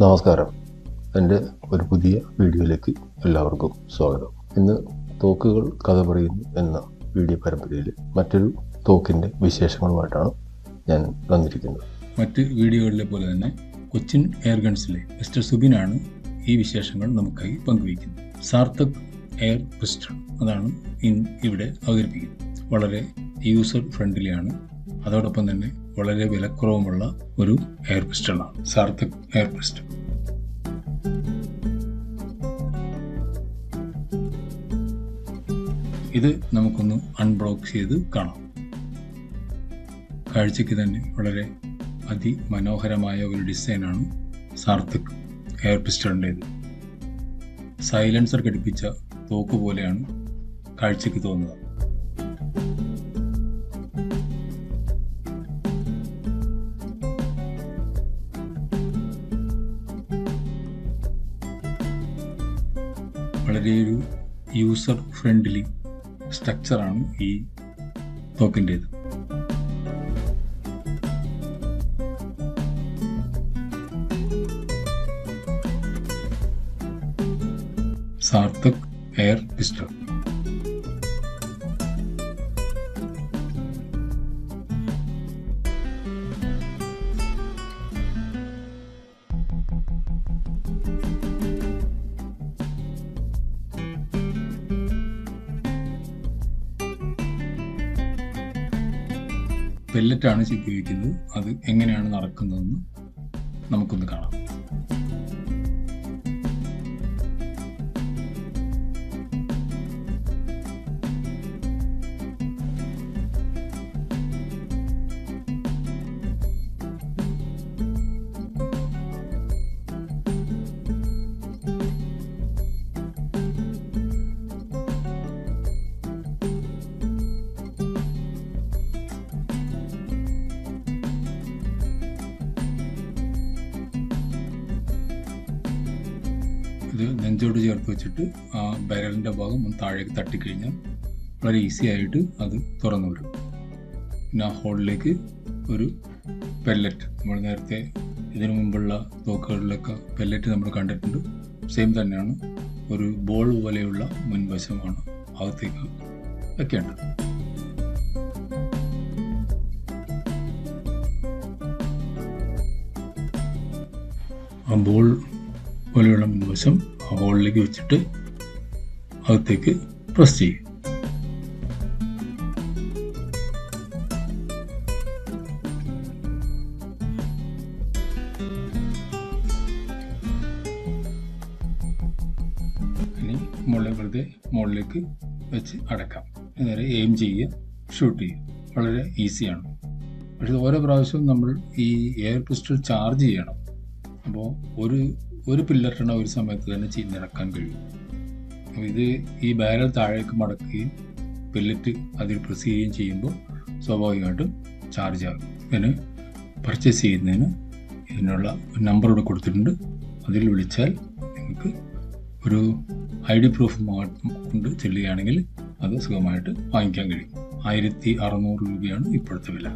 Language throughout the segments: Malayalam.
നമസ്കാരം. എന്റെ ഒരു പുതിയ വീഡിയോയിലേക്ക് എല്ലാവർക്കും സ്വാഗതം. ഇന്ന് തോക്കുകൾ കഥ പറയുന്നു എന്ന വീഡിയോ പരമ്പരയിൽ മറ്റൊരു തോക്കിന്റെ വിശേഷങ്ങളുമായിട്ടാണ് ഞാൻ വന്നിരിക്കുന്നത്. മറ്റ് വീഡിയോകളിലെ പോലെ തന്നെ കൊച്ചിൻ എയർ ഗൺസിലെ മിസ്റ്റർ സുബിനാണ് ഈ വിശേഷങ്ങൾ നമുക്കായി പങ്കുവയ്ക്കുന്നത്. സാർത്ഥക് എയർ പിസ്റ്റൾ അതാണ് ഇവിടെ അവതരിപ്പിക്കുന്നത്. വളരെ യൂസർ ഫ്രണ്ട്ലിയാണ്. അതോടൊപ്പം തന്നെ വളരെ വിലക്കുറവുമുള്ള ഒരു എയർ പിസ്റ്റളാണ് സാർത്ഥക് എയർ പിസ്റ്റൾ ഇത് നമുക്കൊന്ന് അൺബ്ലോക്ക് ചെയ്ത് കാണാം. കാഴ്ചയ്ക്ക് തന്നെ വളരെ അതിമനോഹരമായ ഒരു ഡിസൈനാണ് സാർത്ഥക് എയർ പിസ്റ്റളിന്റേത് സൈലൻസർ ഘടിപ്പിച്ച തോക്ക് പോലെയാണ് കാഴ്ചയ്ക്ക് തോന്നുന്നത്. വളരെ ഒരു യൂസർ ഫ്രണ്ട്ലി സ്ട്രക്ചറാണ് ഈ തോക്കിന്റേത് സാർത്ഥക് എയർ പിസ്റ്റൾ പെല്ലറ്റാണ് ഉപയോഗിക്കുന്നത് അത് എങ്ങനെയാണ് നടക്കുന്നതെന്ന് നമുക്കൊന്ന് കാണാം. ഇത് നെഞ്ചോട് ചേർത്ത് വെച്ചിട്ട് ആ ബരലിന്റെ ഭാഗം ഒന്ന് താഴേക്ക് തട്ടിക്കഴിഞ്ഞാൽ വളരെ ഈസി ആയിട്ട് അത് തുറന്നു വരും പിന്നെ ആ ഹോളിലേക്ക് ഒരു പെല്ലറ്റ് നമ്മൾ നേരത്തെ ഇതിനു മുമ്പുള്ള തോക്കുകളിലൊക്കെ പെല്ലറ്റ് നമ്മൾ കണ്ടിട്ടുണ്ട്. സെയിം തന്നെയാണ്. ഒരു ബോൾ പോലെയുള്ള മുൻവശമാണ് അകത്തേക്ക് വെക്കേണ്ടത്. ആ ബോൾ പോലെയുള്ള മുൻവശം ഹോളിലേക്ക് വെച്ചിട്ട് അകത്തേക്ക് പ്രസ് ചെയ്യും. ഇനി വെറുതെ മുകളിലേക്ക് വെച്ച് അടക്കാം നേരെ എയിം ചെയ്യുക ഷൂട്ട് ചെയ്യുക. വളരെ ഈസിയാണ് പക്ഷേ ഓരോ പ്രാവശ്യവും നമ്മൾ ഈ എയർ പിസ്റ്റൾ ചാർജ് ചെയ്യണം. അപ്പോൾ ഒരു ഒരു പില്ലറിന് ഒരു സമയത്ത് തന്നെ ചെയ്തിറക്കാൻ കഴിയും. അപ്പോൾ ഇത് ഈ ബാരൽ താഴേക്ക് മടക്കുകയും പില്ലറ്റ് അതിൽ പ്രസ് ചെയ്യുകയും ചെയ്യുമ്പോൾ സ്വാഭാവികമായിട്ടും ചാർജ് ആകും ഇതിന് പർച്ചേസ് ചെയ്യുന്നതിന് ഇതിനുള്ള നമ്പർ ഇവിടെ കൊടുത്തിട്ടുണ്ട്. അതിൽ വിളിച്ചാൽ നിങ്ങൾക്ക് ഒരു ഐ ഡി പ്രൂഫ് കൊണ്ട് ചെല്ലുകയാണെങ്കിൽ അത് സുഖമായിട്ട് വാങ്ങിക്കാൻ കഴിയും. ആയിരത്തി അറുന്നൂറ് രൂപയാണ് ഇപ്പോഴത്തെ വില.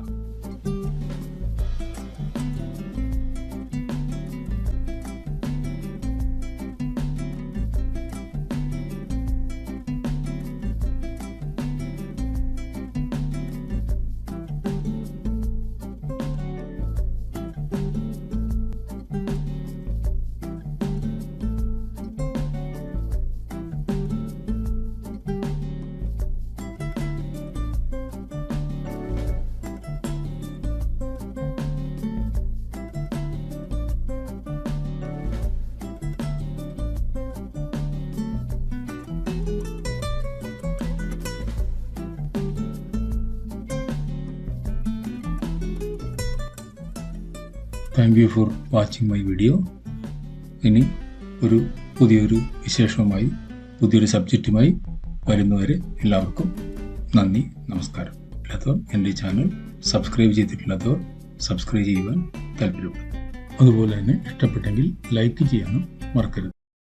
Thank you for watching my video ഇനി ഒരു പുതിയൊരു വിശേഷവുമായി പുതിയൊരു സബ്ജക്റ്റുമായി വരുന്നവരെ എല്ലാവർക്കും നന്ദി നമസ്കാരം. ഇല്ലാത്തവർ എന്റെ ചാനൽ സബ്സ്ക്രൈബ് ചെയ്തിട്ടില്ലാത്തവർ സബ്സ്ക്രൈബ് ചെയ്യുവാൻ താല്പര്യപ്പെടും അതുപോലെ തന്നെ ഇഷ്ടപ്പെട്ടെങ്കിൽ ലൈക്ക് ചെയ്യാനും മറക്കരുത്.